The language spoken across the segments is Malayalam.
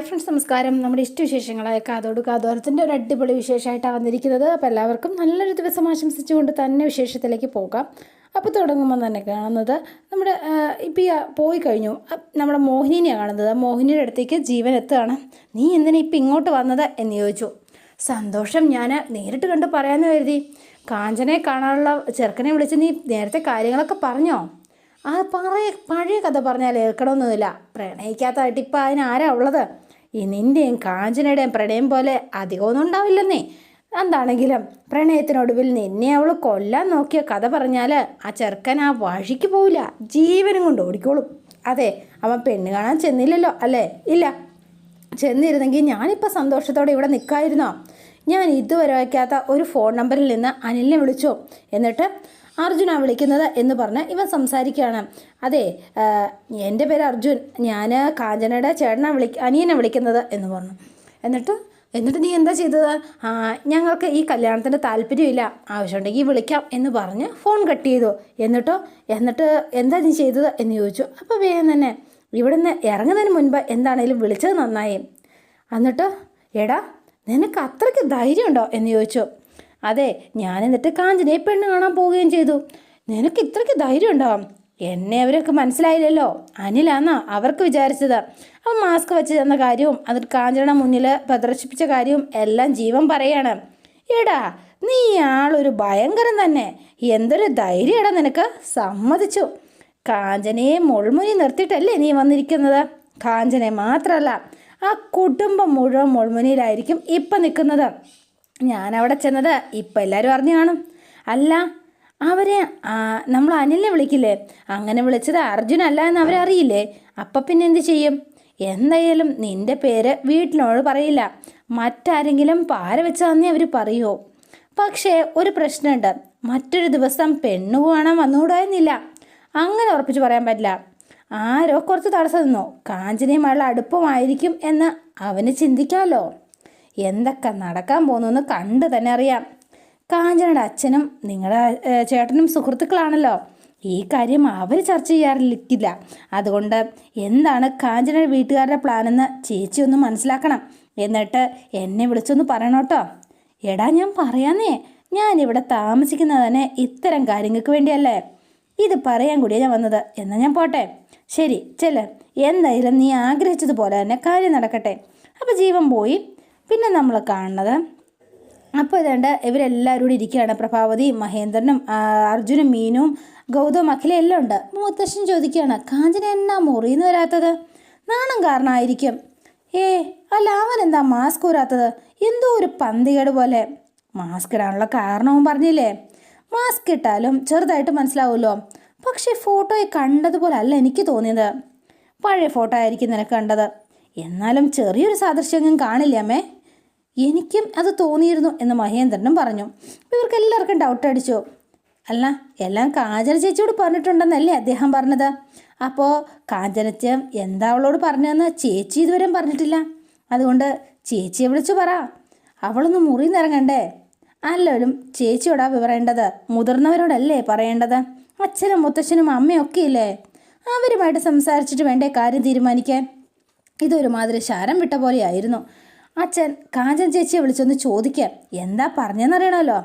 ഹായ് ഫ്രണ്ട്സ് നമസ്കാരം. നമ്മുടെ ഇഷ്ടവിശേഷങ്ങളായ കാതോട് കാതോരത്തിന്റെ ഒരു അടിപൊളി വിശേഷമായിട്ടാണ് വന്നിരിക്കുന്നത്. അപ്പോൾ എല്ലാവർക്കും നല്ലൊരു ദിവസം ആശംസിച്ചുകൊണ്ട് തന്നെ വിശേഷത്തിലേക്ക് പോകാം. അപ്പോൾ തുടങ്ങുമ്പോൾ തന്നെ കാണുന്നത് നമ്മുടെ ഇപ്പം ഈ പോയി കഴിഞ്ഞു. നമ്മുടെ മോഹിനിയെ കാണുന്നത്. മോഹിനിയുടെ അടുത്തേക്ക് ജീവൻ എത്തുകയാണ്. നീ എന്തിനാ ഇപ്പം ഇങ്ങോട്ട് വന്നത്? എന്ന് ചോദിച്ചു. സന്തോഷം ഞാൻ നേരിട്ട് കണ്ട് പറയാമെന്ന് കരുതി. കാഞ്ചനെ കാണാനുള്ള ചെറുക്കനെ വിളിച്ച് നീ നേരത്തെ കാര്യങ്ങളൊക്കെ പറഞ്ഞോ? ആ പറയ പഴയ കഥ പറഞ്ഞാൽ ഏൽക്കണമെന്നില്ല. പ്രണയിക്കാത്തതായിട്ട് ഇപ്പം അതിനാരാ ഉള്ളത്? ഈ നിന്റെയും കാഞ്ചനയുടെയും പ്രണയം പോലെ അധികമൊന്നും ഉണ്ടാവില്ലെന്നേ. എന്താണെങ്കിലും പ്രണയത്തിനൊടുവിൽ നിന്നെ അവൾ കൊല്ലാൻ നോക്കിയ കഥ പറഞ്ഞാൽ ആ ചെറുക്കൻ ആ വഴിക്ക് പോവില്ല. ജീവനും കൊണ്ട് ഓടിക്കോളും. അതെ അവൻ പെണ്ണ് കാണാൻ ചെന്നില്ലല്ലോ അല്ലേ? ഇല്ല. ചെന്നിരുന്നെങ്കിൽ ഞാനിപ്പോൾ സന്തോഷത്തോടെ ഇവിടെ നിൽക്കായിരുന്നോ ഞാൻ ഇതുവരെ വയ്ക്കാത്ത ഒരു ഫോൺ നമ്പറിൽ നിന്ന് അനിലിനെ വിളിച്ചു. എന്നിട്ട് അർജുനാ വിളിക്കുന്നത് എന്ന് പറഞ്ഞ് ഇവൻ സംസാരിക്കുകയാണ്. അതെ എന്റെ പേര് അർജുൻ. ഞാൻ കാഞ്ചനയുടെ ചേട്ടനാണ് വിളി അനിയനെ വിളിക്കുന്നത് എന്ന് പറഞ്ഞു. എന്നിട്ട് എന്നിട്ട് നീ എന്താ ചെയ്തത്? ഞങ്ങൾക്ക് ഈ കല്യാണത്തിന് താല്പര്യമില്ല. ആവശ്യമുണ്ടെങ്കിൽ വിളിക്കാം എന്ന് പറഞ്ഞ് ഫോൺ കട്ട് ചെയ്തു. എന്നിട്ടോ എന്നിട്ട് എന്താ നീ ചെയ്തത് എന്ന് ചോദിച്ചു. അപ്പോൾ വേഗം തന്നെ ഇവിടുന്ന് ഇറങ്ങുന്നതിന് മുൻപ് എന്താണേലും വിളിച്ചത് നന്നായി. എന്നിട്ട് എടാ നിനക്ക് അത്രയ്ക്ക് ധൈര്യമുണ്ടോ എന്ന് ചോദിച്ചു. അതെ ഞാൻ എന്നിട്ട് കാഞ്ചനയെ പെണ്ണ് കാണാൻ പോവുകയും ചെയ്തു. നിനക്ക് ഇത്രയ്ക്ക് ധൈര്യം ഉണ്ടോ എന്നെ അവരൊക്കെ മനസ്സിലായില്ലല്ലോ. അനിലാന്നാ അവർക്ക് വിചാരിച്ചത്. അവൻ മാസ്ക് വെച്ച് തന്ന കാര്യവും അതിൽ കാഞ്ചനയുടെ മുന്നിൽ പ്രദർശിപ്പിച്ച കാര്യവും എല്ലാം ജീവൻ പറയാണ്. എടാ നീ ആളൊരു ഭയങ്കരം തന്നെ. എന്തൊരു ധൈര്യടാ നിനക്ക്. സമ്മതിച്ചു. കാഞ്ചനയെ മുൾമുനി നിർത്തിയിട്ടല്ലേ നീ വന്നിരിക്കുന്നത്? കാഞ്ചനെ മാത്രമല്ല ആ കുടുംബം മുഴുവൻ മുൾമുനിയിലായിരിക്കും ഇപ്പം നിൽക്കുന്നത്. ഞാൻ അവിടെ ചെന്നത് ഇപ്പം എല്ലാവരും അറിഞ്ഞു കാണും. അല്ല അവരെ നമ്മൾ അനിലിനെ വിളിക്കില്ലേ? അങ്ങനെ വിളിച്ചത് അർജുനല്ല എന്ന് അവരറിയില്ലേ അപ്പം പിന്നെ എന്ത് ചെയ്യും? എന്തായാലും നിന്റെ പേര് വീട്ടിനോട് പറയില്ല. മറ്റാരെങ്കിലും പാര വെച്ച് തന്നെ അവർ പറയുമോ പക്ഷേ ഒരു പ്രശ്നമുണ്ട് മറ്റൊരു ദിവസം പെണ്ണു കാണാൻ വന്നുകൂടായിരുന്നില്ല. അങ്ങനെ ഉറപ്പിച്ച് പറയാൻ പറ്റില്ല. ആരോ കുറച്ച് തടസ്സം നിന്നു. കാഞ്ചനയുമായുള്ള അടുപ്പമായിരിക്കും എന്ന് അവന് ചിന്തിക്കാമല്ലോ എന്തൊക്കെ നടക്കാൻ പോകുന്നു കണ്ടു തന്നെ അറിയാം. കാഞ്ചനയുടെ അച്ഛനും നിങ്ങളുടെ ചേട്ടനും സുഹൃത്തുക്കളാണല്ലോ. ഈ കാര്യം അവർ ചർച്ച ചെയ്യാറില്ല. അതുകൊണ്ട് എന്താണ് കാഞ്ചനയുടെ വീട്ടുകാരുടെ പ്ലാനെന്ന് ചേച്ചി ഒന്ന് മനസ്സിലാക്കണം. എന്നിട്ട് എന്നെ വിളിച്ചൊന്ന് പറയണം കേട്ടോ. എടാ ഞാൻ പറയാന്നേ ഞാനിവിടെ താമസിക്കുന്നത് തന്നെ ഇത്തരം കാര്യങ്ങൾക്ക് വേണ്ടിയല്ലേ. ഇത് പറയാൻ കൂടിയാണ് ഞാൻ വന്നത്. എന്നാൽ ഞാൻ പോട്ടെ. ശരി ചെല്ല്. എന്തായാലും നീ ആഗ്രഹിച്ചതുപോലെ തന്നെ കാര്യം നടക്കട്ടെ. അപ്പോൾ ജീവൻ പോയി. പിന്നെ നമ്മൾ കാണുന്നത്. അപ്പോൾ ഇതേണ്ട ഇവരെല്ലാവരും കൂടി ഇരിക്കുകയാണ്. പ്രഭാവതി മഹേന്ദ്രനും അർജുനും മീനും ഗൗതം അഖിലും എല്ലാം ഉണ്ട്. മുത്തശ്ശൻ ചോദിക്കുകയാണ് കാഞ്ചന എന്നാ മുറിയെന്ന് വരാത്തത്? നാണം കാരണമായിരിക്കും. ഏ അല്ല അവൻ എന്താ മാസ്ക് ഊരാത്തത്? എന്തോ ഒരു പന്തികേട് പോലെ. മാസ്ക് ഇടാനുള്ള കാരണവും പറഞ്ഞില്ലേ? മാസ്ക് ഇട്ടാലും ചെറുതായിട്ട് മനസ്സിലാവുമല്ലോ. പക്ഷേ ഫോട്ടോയെ കണ്ടതുപോലെ അല്ല എനിക്ക് തോന്നിയത്. പഴയ ഫോട്ടോ ആയിരിക്കും നിനക്ക് കണ്ടത്. എന്നാലും ചെറിയൊരു സാദൃശ്യം കാണില്ല അമ്മേ? എനിക്കും അത് തോന്നിയിരുന്നു എന്ന് മഹേന്ദ്രനും പറഞ്ഞു. ഇവർക്ക് എല്ലാവർക്കും ഡൗട്ട് അടിച്ചു. അല്ല എല്ലാം കാഞ്ചന ചേച്ചിയോട് പറഞ്ഞിട്ടുണ്ടെന്നല്ലേ അദ്ദേഹം പറഞ്ഞത്? അപ്പോൾ കാഞ്ചനച്ച എന്താ അവളോട് പറഞ്ഞതെന്ന് ചേച്ചി ഇതുവരെ പറഞ്ഞിട്ടില്ല. അതുകൊണ്ട് ചേച്ചിയെ വിളിച്ചു പറ. അവളൊന്ന് മുറി നിറങ്ങണ്ടേ? അല്ലവരും ചേച്ചിയോടാ വിവരേണ്ടത്? മുതിർന്നവരോടല്ലേ പറയേണ്ടത്? അച്ഛനും മുത്തശ്ശനും അമ്മയൊക്കെ ഇല്ലേ അവരുമായിട്ട് സംസാരിച്ചിട്ട് വേണ്ടേ കാര്യം തീരുമാനിക്കാൻ? ഇതൊരുമാതിരി ശാരം വിട്ട പോലെയായിരുന്നു. അച്ഛൻ കാഞ്ചൻ ചേച്ചിയെ വിളിച്ചൊന്ന് ചോദിക്കാം. എന്താ പറഞ്ഞെന്നറിയണമല്ലോ?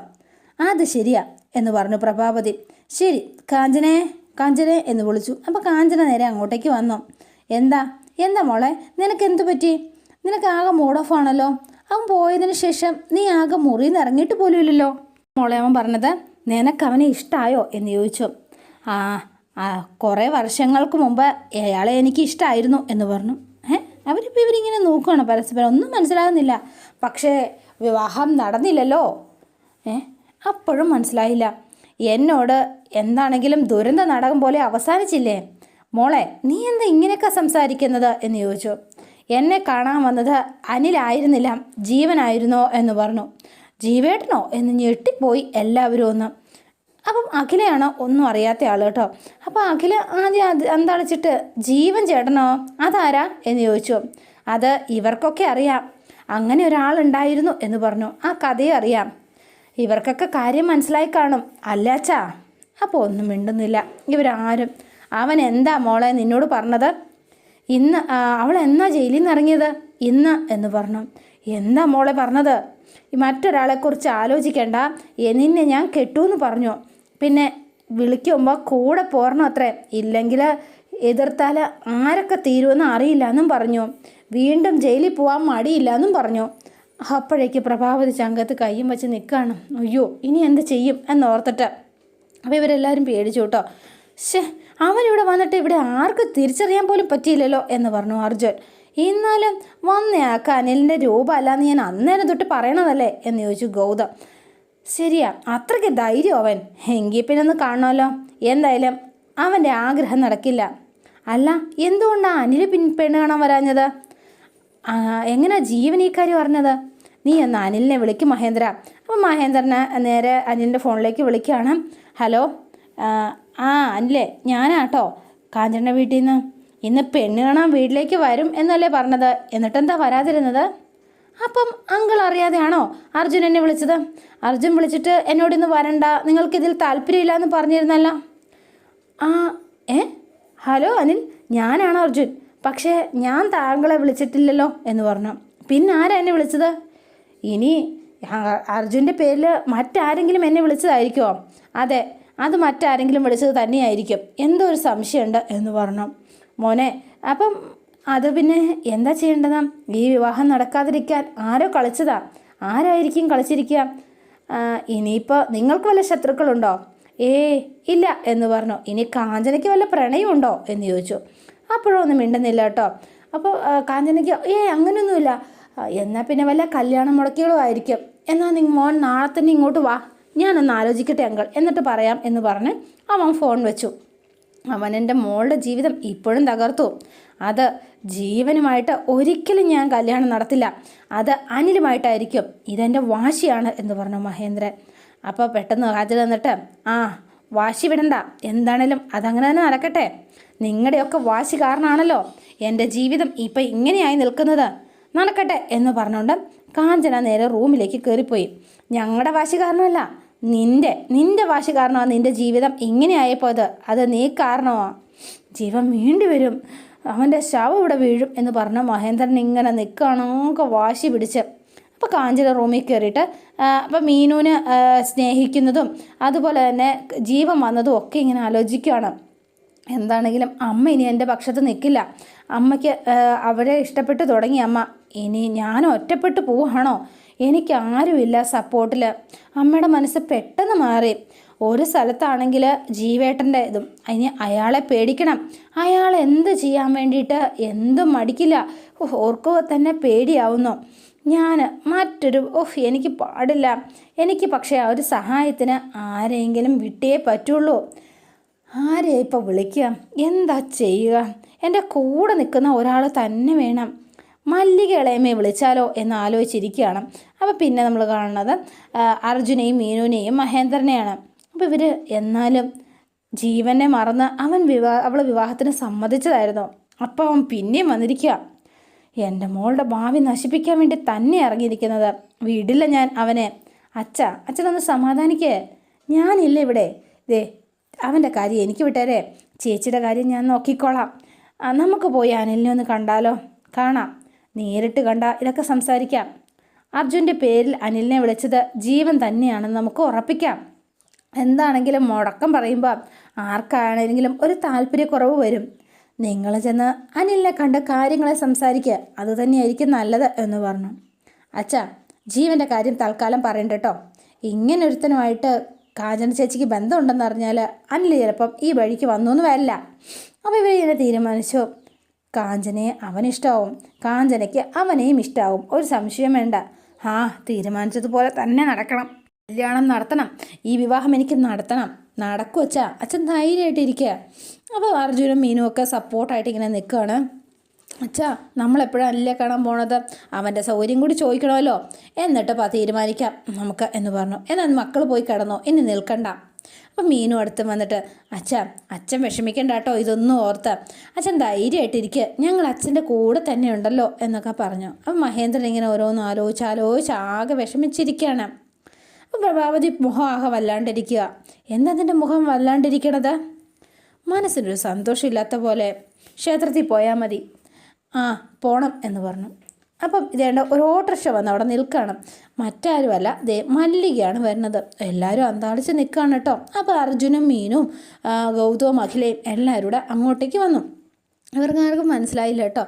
അത് ശരിയാ എന്ന് പറഞ്ഞു പ്രഭാപതി ശരി കാഞ്ചനെ കാഞ്ചനെ എന്ന് വിളിച്ചു. അപ്പോൾ കാഞ്ചന നേരെ അങ്ങോട്ടേക്ക് വന്നു. എന്താ എന്താ മോളെ നിനക്ക് എന്തു പറ്റി? നിനക്ക് ആകെ മൂഡ് ഓഫ് ആണല്ലോ. അവൻ പോയതിന് ശേഷം നീ ആകെ മുറിയിൽ നിന്ന് ഇറങ്ങിയിട്ട് പോലും ഇല്ലല്ലോ. മോളെ അവൻ പറഞ്ഞത് നിനക്ക് അവനെ ഇഷ്ടമായോ എന്ന് ചോദിച്ചു. ആ ആ കുറേ വർഷങ്ങൾക്ക് മുമ്പ് അയാളെ എനിക്ക് ഇഷ്ടമായിരുന്നു എന്ന് പറഞ്ഞു. അവരിപ്പോൾ ഇവരിങ്ങനെ നോക്കുകയാണ് പരസ്പരം. ഒന്നും മനസ്സിലാകുന്നില്ല. പക്ഷേ വിവാഹം നടന്നില്ലല്ലോ. ഏ? അപ്പോഴും മനസ്സിലായില്ല. എന്നോട് എന്താണെങ്കിലും ദുരന്ത നാടകം പോലെ അവസാനിച്ചില്ലേ? മോളെ നീ എന്താ ഇങ്ങനെയൊക്കെ സംസാരിക്കുന്നത്? എന്ന് ചോദിച്ചു. എന്നെ കാണാൻ വന്നത് അനിലായിരുന്നില്ല. ജീവനായിരുന്നോ എന്ന് പറഞ്ഞു. ജീവേട്ടനോ? എന്ന് ഞെട്ടിപ്പോയി എല്ലാവരും ഒന്ന്. അപ്പം അഖിലയാണ് ഒന്നും അറിയാത്ത ആൾ കേട്ടോ. അപ്പോൾ അഖില ആദ്യം എന്താളിച്ചിട്ട് ജീവൻ ചേട്ടനോ? അതാരാ? എന്ന് ചോദിച്ചു. അത് ഇവർക്കൊക്കെ അറിയാം. അങ്ങനെ ഒരാളുണ്ടായിരുന്നു എന്ന് പറഞ്ഞു. ആ കഥയെ അറിയാം. ഇവർക്കൊക്കെ കാര്യം മനസ്സിലായി കാണും. അല്ലാച്ചാ അപ്പോൾ ഒന്നും മിണ്ടുന്നില്ല. ഇവരാരും. അവൻ എന്താ മോളെ നിന്നോട് പറഞ്ഞത്? ഇന്ന് അവൾ എന്നാ ജയിലിൽ നിന്ന് ഇറങ്ങിയത്? ഇന്ന് എന്ന് പറഞ്ഞു. എന്താ മോളെ പറഞ്ഞത്? മറ്റൊരാളെക്കുറിച്ച് ആലോചിക്കേണ്ട. എന്നെ ഞാൻ കെട്ടൂന്ന് പറഞ്ഞു. പിന്നെ വിളിക്കുമ്പോൾ കൂടെ പോരണം അത്രേ. ഇല്ലെങ്കിൽ എതിർത്താൽ ആരൊക്കെ തീരുമെന്ന് അറിയില്ല എന്നും പറഞ്ഞു. വീണ്ടും ജയിലിൽ പോകാൻ മടിയില്ല എന്നും പറഞ്ഞു. അപ്പോഴേക്ക് പ്രഭാവതി ചങ്കത്ത് കയ്യും വെച്ച് നിൽക്കുകയാണ് അയ്യോ ഇനി എന്ത് ചെയ്യും? എന്നോർത്തിട്ട്. അപ്പോൾ ഇവരെല്ലാവരും പേടിച്ചു കേട്ടോ. ഷേ അവനിവിടെ വന്നിട്ട് ഇവിടെ ആർക്ക് തിരിച്ചറിയാൻ പോലും പറ്റിയില്ലല്ലോ എന്ന് പറഞ്ഞു അർജുൻ. എന്നാലും വന്നയാൾക്ക് അനിലിന്റെ രൂപ അല്ലാന്ന് ഞാൻ അന്നേരം തൊട്ട് പറയണതല്ലേ? എന്ന് ചോദിച്ചു ഗൗതം. ശരിയാ അത്രയ്ക്ക് ധൈര്യം അവൻ. എങ്കിൽ പിന്നെ ഒന്ന് കാണണമല്ലോ എന്തായാലും അവന്റെ ആഗ്രഹം നടക്കില്ല. അല്ല എന്തുകൊണ്ടാണ് അനിൽ പിൻ പെണ്ണ് കാണാൻ വരാഞ്ഞത്? എങ്ങനെയാ ജീവൻ ഈ കാര്യം അറിഞ്ഞത്? നീ ഒന്ന് അനിലിനെ വിളിക്കും മഹേന്ദ്ര. അപ്പം മഹേന്ദ്രനെ നേരെ അനിലിന്റെ ഫോണിലേക്ക് വിളിക്കുകയാണ് ഹലോ ആ, ആ അനിലേ ഞാനാട്ടോ. കാഞ്ചന്റെ വീട്ടിൽ നിന്ന്. ഇന്ന് പെണ്ണ് കാണാൻ വീട്ടിലേക്ക് വരും എന്നല്ലേ പറഞ്ഞത്. എന്നിട്ടെന്താ വരാതിരുന്നത്? അപ്പം അങ്കിൾ അറിയാതെയാണോ അർജുൻ എന്നെ വിളിച്ചത്? അർജുൻ വിളിച്ചിട്ട് എന്നോട് ഇന്ന് വരണ്ട. നിങ്ങൾക്കിതിൽ താല്പര്യമില്ല എന്ന് പറഞ്ഞിരുന്നല്ല. ആ ഏ? ഹലോ അനിൽ ഞാനാണ് അർജുൻ. പക്ഷേ ഞാൻ താങ്കളെ വിളിച്ചിട്ടില്ലല്ലോ എന്ന് പറഞ്ഞു. പിന്നെ ആരാ എന്നെ വിളിച്ചത്? ഇനി അർജുന്റെ പേരിൽ മറ്റാരെങ്കിലും എന്നെ വിളിച്ചതായിരിക്കുമോ? അതെ അത് മറ്റാരെങ്കിലും വിളിച്ചത് തന്നെയായിരിക്കും. എന്തോ ഒരു സംശയമുണ്ട് എന്ന് പറഞ്ഞു. മോനെ അപ്പം അത് പിന്നെ എന്താ ചെയ്യേണ്ടതാ? ഈ വിവാഹം നടക്കാതിരിക്കാൻ ആരോ കളിച്ചതാ. ആരായിരിക്കും കളിച്ചിരിക്കുക? ഇനിയിപ്പോൾ നിങ്ങൾക്ക് വല്ല ശത്രുക്കളുണ്ടോ? ഏ ഇല്ല എന്ന് പറഞ്ഞു. ഇനി കാഞ്ചനയ്ക്ക് വല്ല പ്രണയമുണ്ടോ എന്ന് ചോദിച്ചു. അപ്പോഴും ഒന്നും മിണ്ടുന്നില്ല കേട്ടോ. അപ്പോൾ കാഞ്ചനയ്ക്ക് ഏ അങ്ങനെയൊന്നുമില്ല. എന്നാൽ പിന്നെ വല്ല കല്യാണം മുടക്കികളും ആയിരിക്കും. എന്നാൽ നിങ്ങൾ മോൻ നാളെ തന്നെ ഇങ്ങോട്ട് വാ. ഞാനൊന്ന് ആലോചിക്കട്ടെ അങ്കൾ എന്നിട്ട് പറയാം എന്ന് പറഞ്ഞ് അവൻ ഫോൺ വെച്ചു. അവൻ എന്റെ മോളുടെ ജീവിതം ഇപ്പോഴും തകർത്തു. അത് ജീവനുമായിട്ട് ഒരിക്കലും ഞാൻ കല്യാണം നടത്തില്ല. അത് അനിലുമായിട്ടായിരിക്കും. ഇതെന്റെ വാശിയാണ് എന്ന് പറഞ്ഞു മഹേന്ദ്രൻ. അപ്പോൾ പെട്ടെന്ന് ഹാജർ തന്നിട്ട് ആ വാശി വിടണ്ട. എന്താണേലും അതങ്ങനെ തന്നെ നടക്കട്ടെ. നിങ്ങളുടെയൊക്കെ വാശി കാരണമാണല്ലോ എന്റെ ജീവിതം ഇപ്പം ഇങ്ങനെയായി നിൽക്കുന്നത്. നടക്കട്ടെ. എന്ന് പറഞ്ഞുകൊണ്ട് കാഞ്ചന നേരെ റൂമിലേക്ക് കയറിപ്പോയി ഞങ്ങളുടെ വാശി കാരണമല്ല. നിന്റെ നിന്റെ വാശി കാരണമാണ് നിന്റെ ജീവിതം ഇങ്ങനെയായപ്പോൾ അത് അത് നീ കാരണമാണ് ജീവൻ വീണ്ടും വരും അവന്റെ ശവം ഇവിടെ വീഴും എന്ന് പറഞ്ഞ മഹേന്ദ്രൻ ഇങ്ങനെ നിൽക്കണമൊക്കെ വാശി പിടിച്ച്. അപ്പോൾ കാഞ്ചിയുടെ റൂമിൽ കയറിയിട്ട് അപ്പോൾ മീനുവിന് സ്നേഹിക്കുന്നതും അതുപോലെ തന്നെ ജീവൻ വന്നതും ഒക്കെ ഇങ്ങനെ ആലോചിക്കുകയാണ്. എന്താണെങ്കിലും അമ്മ ഇനി എന്റെ പക്ഷത്ത് നിൽക്കില്ല അമ്മയ്ക്ക് അവരെ ഇഷ്ടപ്പെട്ട് തുടങ്ങി അമ്മ. ഇനി ഞാൻ ഒറ്റപ്പെട്ട് പോവാണോ? എനിക്ക് ആരുമില്ല സപ്പോർട്ടിൽ അമ്മയുടെ മനസ്സ് പെട്ടെന്ന് മാറി. ഒരു സ്ഥലത്താണെങ്കിൽ ജീവേട്ടന്റെ ഇതും. അതിന് അയാളെ പേടിക്കണം. അയാൾ എന്ത് ചെയ്യാൻ വേണ്ടിയിട്ട് എന്തും മടിക്കില്ല. ഓർക്കുക തന്നെ പേടിയാവുന്നു. ഞാൻ മറ്റൊരു ഓഹ് എനിക്ക് പാടില്ല. എനിക്ക് പക്ഷേ ആ ഒരു സഹായത്തിന് ആരെങ്കിലും വിട്ടേ പറ്റുള്ളൂ. ആരെയാ ഇപ്പോൾ വിളിക്കുക എന്താ ചെയ്യുക? എന്റെ കൂടെ നിൽക്കുന്ന ഒരാൾ തന്നെ വേണം. മല്ലിക ഇളയമ്മയെ വിളിച്ചാലോ എന്ന് ആലോചിച്ചിരിക്കുകയാണ്. അപ്പോൾ പിന്നെ നമ്മൾ കാണുന്നത് അർജുനെയും മീനുവിനെയും മഹേന്ദ്രനെയാണ്. അപ്പോൾ ഇവർ എന്നാലും ജീവനെ മറന്ന് അവൻ വിവാഹ അവളെ വിവാഹത്തിന് സമ്മതിച്ചതായിരുന്നു. അപ്പോൾ അവൻ പിന്നെയും വന്നിരിക്കുക എന്റെ മോളുടെ ഭാവി നശിപ്പിക്കാൻ വേണ്ടി തന്നെ ഇറങ്ങിയിരിക്കുന്നത്. വീടില്ല ഞാൻ അവനെ. അച്ഛ അച്ഛനൊന്ന് സമാധാനിക്കേ. ഞാനില്ല ഇവിടെ. ദേ അവന്റെ കാര്യം എനിക്ക് വിട്ടേരെ. ചേച്ചിയുടെ കാര്യം ഞാൻ നോക്കിക്കോളാം. നമുക്ക് പോയി അനിലിനെ ഒന്ന് കണ്ടാലോ? കാണാം. നേരിട്ട് കണ്ട ഇതൊക്കെ സംസാരിക്കാം. അർജുന്റെ പേരിൽ അനിലിനെ വിളിച്ചത് ജീവൻ തന്നെയാണെന്ന് നമുക്ക് ഉറപ്പിക്കാം. എന്താണെങ്കിലും മുടക്കം പറയുമ്പോൾ ആർക്കാണെങ്കിലും ഒരു താല്പര്യക്കുറവ് വരും. നിങ്ങൾ ചെന്ന് അനിലിനെ കണ്ട് കാര്യങ്ങളെ സംസാരിക്കുക അത് തന്നെയായിരിക്കും നല്ലത് എന്ന് പറഞ്ഞു. അച്ഛാ ജീവന്റെ കാര്യം തൽക്കാലം പറയണ്ട കേട്ടോ ഇങ്ങനെ ഒരുത്തനുമായിട്ട് കാഞ്ചന ചേച്ചിക്ക് ബന്ധമുണ്ടെന്ന് അറിഞ്ഞാൽ അനിൽ ചിലപ്പം ഈ വഴിക്ക് വന്നു എന്ന് വരില്ല അപ്പോൾ ഇവരിങ്ങനെ തീരുമാനിച്ചു. കാഞ്ചനയെ അവനിഷ്ടാവും. കാഞ്ചനയ്ക്ക് അവനെയും ഇഷ്ടാവും. ഒരു സംശയം വേണ്ട. ആ തീരുമാനിച്ചതുപോലെ തന്നെ നടക്കണം. കല്യാണം നടത്തണം. ഈ വിവാഹം എനിക്ക് നടത്തണം. നടക്കും അച്ഛ. അച്ഛൻ ധൈര്യമായിട്ടിരിക്കുക. അപ്പോൾ അർജുനും മീനും ഒക്കെ സപ്പോർട്ടായിട്ട് ഇങ്ങനെ നിൽക്കുകയാണ്. അച്ഛാ നമ്മളെപ്പോഴാണ് അല്ലേ കാണാൻ പോണത്? അവന്റെ സൗകര്യം കൂടി ചോദിക്കണമല്ലോ. എന്നിട്ട് അപ്പോൾ തീരുമാനിക്കാം. നമുക്ക് എന്ന് പറഞ്ഞു. എന്നാൽ മക്കൾ പോയി കിടന്നോ? ഇനി നിൽക്കണ്ട. അപ്പം മീനു അടുത്ത് വന്നിട്ട് അച്ഛാ അച്ഛൻ വിഷമിക്കണ്ട കേട്ടോ. ഇതൊന്നും ഓർത്ത്. അച്ഛൻ ധൈര്യമായിട്ടിരിക്കുക ഞങ്ങൾ അച്ഛന്റെ കൂടെ തന്നെ ഉണ്ടല്ലോ എന്നൊക്കെ പറഞ്ഞു. അപ്പം മഹേന്ദ്രൻ ഇങ്ങനെ ഓരോന്ന് ആലോചിച്ച് ആലോചിച്ച് ആകെ വിഷമിച്ചിരിക്കുകയാണ്. പ്രഭാവതി മുഖം ആകെ വല്ലാണ്ടിരിക്കുക എന്നതിന്റെ മുഖം വല്ലാണ്ടിരിക്കണത്? മനസ്സിനൊരു സന്തോഷമില്ലാത്ത പോലെ ക്ഷേത്രത്തിൽ പോയാൽ മതി. ആ പോണം എന്ന് പറഞ്ഞു. അപ്പം ഇതേണ്ട ഒരു ഓട്ടർഷ വന്ന് അവിടെ നിൽക്കുകയാണ് മറ്റാരുമല്ല ദേ മല്ലികയാണ് വരുന്നത്. എല്ലാവരും അന്താളിച്ച് നിൽക്കുകയാണ് കേട്ടോ. അപ്പോൾ അർജുനും മീനും ഗൗതവും അഖിലയും എല്ലാവരും കൂടെ അങ്ങോട്ടേക്ക് വന്നു. ഇവർക്ക് ആർക്കും മനസ്സിലായില്ല കേട്ടോ.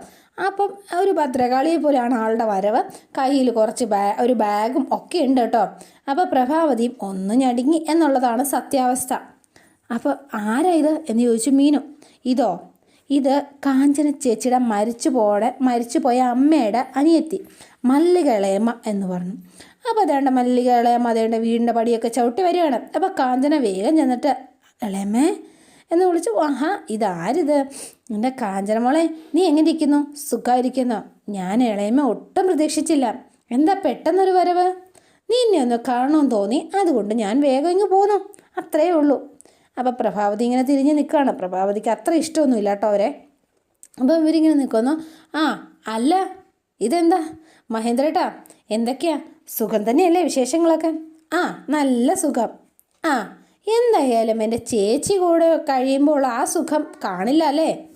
അപ്പം ഒരു ഭദ്രകാളിയെ പോലെയാണ് ആളുടെ വരവ്. കയ്യിൽ കുറച്ച് ബാ ഒരു ബാഗും ഒക്കെ ഉണ്ട് കേട്ടോ. അപ്പോൾ പ്രഭാവതിയും ഒന്ന് ഞടുങ്ങി എന്നുള്ളതാണ് സത്യാവസ്ഥ. അപ്പോൾ ആരാ ഇത് എന്ന് ചോദിച്ചു മീനു. ഇതോ ഇത് കാഞ്ചന ചേച്ചിയുടെ മരിച്ചു പോടെ മരിച്ചു പോയ അമ്മയുടെ അനിയത്തി മല്ലികളേമ എന്ന് പറഞ്ഞു. അപ്പോൾ അതേണ്ട മല്ലികളേമ അതേണ്ട വീടിന്റെ പടിയൊക്കെ ചവിട്ടി വരികയാണ്. അപ്പോൾ കാഞ്ചന വേഗം ചെന്നിട്ട് ഇളയമ്മേ എന്ന് വിളിച്ചു ആഹാ ഇതാരിത്? എന്റെ കാഞ്ചനമോളെ നീ എങ്ങനെ ഇരിക്കുന്നു സുഖമായിരിക്കുന്നു ഞാൻ ഇളയമ്മ ഒട്ടും പ്രതീക്ഷിച്ചില്ല. എന്താ പെട്ടെന്നൊരു വരവ്? നീ എന്നെ ഒന്ന് കാണണമെന്ന് തോന്നി. അതുകൊണ്ട് ഞാൻ വേഗം ഇങ്ങ് പോന്നു. അത്രയേ ഉള്ളൂ. അപ്പോൾ പ്രഭാവതി ഇങ്ങനെ തിരിഞ്ഞ് നിൽക്കുകയാണ്. പ്രഭാവതിക്ക് അത്ര ഇഷ്ടമൊന്നുമില്ല കേട്ടോ അവരെ. അപ്പോൾ ഇവരിങ്ങനെ നിൽക്കുന്നു. ആ അല്ല ഇതെന്താ? മഹേന്ദ്രേട്ടാ എന്തൊക്കെയാ? സുഖം തന്നെയല്ലേ വിശേഷങ്ങളൊക്കെ? ആ നല്ല സുഖം. ആ എന്തായാലും എന്റെ ചേച്ചി കൂടെ കഴിയുമ്പോൾ ആ സുഖം കാണില്ല അല്ലേ?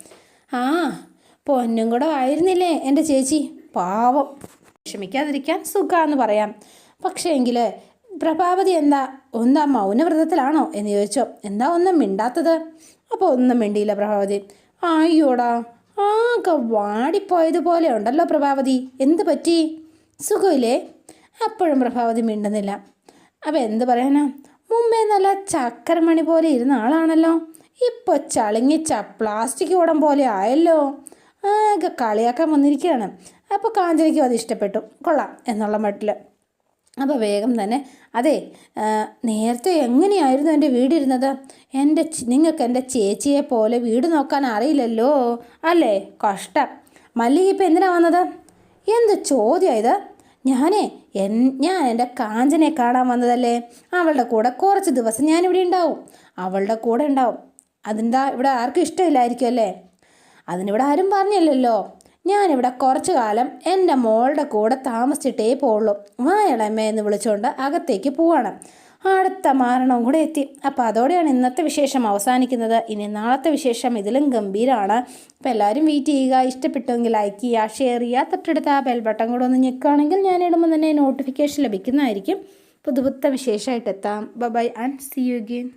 ആ പൊന്നും കൂടെ ആയിരുന്നില്ലേ എന്റെ ചേച്ചി? പാവം. വിഷമിക്കാതിരിക്കാൻ സുഖമെന്ന് പറയാം. പക്ഷേ എങ്കിൽ പ്രഭാവതി എന്താ? ഒന്നാ മൗനവ്രതത്തിലാണോ എന്ന് ചോദിച്ചോ. എന്താ ഒന്നും മിണ്ടാത്തത്? അപ്പോൾ ഒന്നും മിണ്ടിയില്ല പ്രഭാവതി. അയ്യോടാ ആകെ വാടിപ്പോയതുപോലെ ഉണ്ടല്ലോ പ്രഭാവതി. എന്ത് പറ്റി? സുഖമില്ലേ? അപ്പോഴും പ്രഭാവതി മിണ്ടുന്നില്ല. അപ്പം എന്ത് പറയാനാ? മുമ്പേ നല്ല ചക്കരമണി പോലെ ഇരുന്ന ആളാണല്ലോ. ഇപ്പോൾ ചളിങ്ങിച്ച പ്ലാസ്റ്റിക് ഓടം പോലെ ആയല്ലോ. ആകെ കളിയാക്കാൻ വന്നിരിക്കുകയാണ്. അപ്പോൾ കാഞ്ചനയ്ക്കും അത് ഇഷ്ടപ്പെട്ടു. കൊള്ളാം എന്നുള്ള മട്ടിൽ അപ്പോൾ വേഗം തന്നെ അതെ നേരത്തെ എങ്ങനെയായിരുന്നു എന്റെ വീടിരുന്നത് എന്റെ നിങ്ങൾക്ക് എന്റെ ചേച്ചിയെ പോലെ വീട് നോക്കാൻ അറിയില്ലല്ലോ അല്ലേ? കഷ്ടം. മല്ലിക ഇപ്പം എന്തിനാ വന്നത്? എന്ത് ചോദ്യം ഇത്? ഞാനേ എൻ ഞാൻ എന്റെ കാഞ്ചനെ കാണാൻ വന്നതല്ലേ? അവളുടെ കൂടെ കുറച്ച് ദിവസം ഞാനിവിടെ ഉണ്ടാവും. അവളുടെ കൂടെ ഉണ്ടാവും. അതെന്താ ഇവിടെ ആർക്കും ഇഷ്ടമില്ലായിരിക്കും അല്ലേ? അതിനിവിടെ ആരും പറഞ്ഞില്ലല്ലോ. ഞാനിവിടെ കുറച്ചു കാലം എന്റെ മോളുടെ കൂടെ താമസിച്ചിട്ടേ പോവുള്ളൂ. വായളമ്മ എന്ന് വിളിച്ചുകൊണ്ട് അകത്തേക്ക് പോവാണ്. അടുത്ത മാരണവും കൂടെ എത്തി. അപ്പോൾ അതോടെയാണ് ഇന്നത്തെ വിശേഷം അവസാനിക്കുന്നത്. ഇനി നാളത്തെ വിശേഷം ഇതിലും ഗംഭീരമാണ് അപ്പോൾ എല്ലാവരും വെയിറ്റ് ചെയ്യുക. ഇഷ്ടപ്പെട്ടെങ്കിൽ ലൈക്ക് ചെയ്യുക ഷെയർ ചെയ്യുക. തൊട്ടടുത്ത ആ ബെൽ ബട്ടൺ കൂടെ ഒന്ന് ഞെക്കുകയാണെങ്കിൽ ഞാൻ ഇടുമ്പോൾ തന്നെ നോട്ടിഫിക്കേഷൻ ലഭിക്കുന്നതായിരിക്കും. പുതുപുത്ത വിശേഷമായിട്ട് എത്താം. Bye and see you again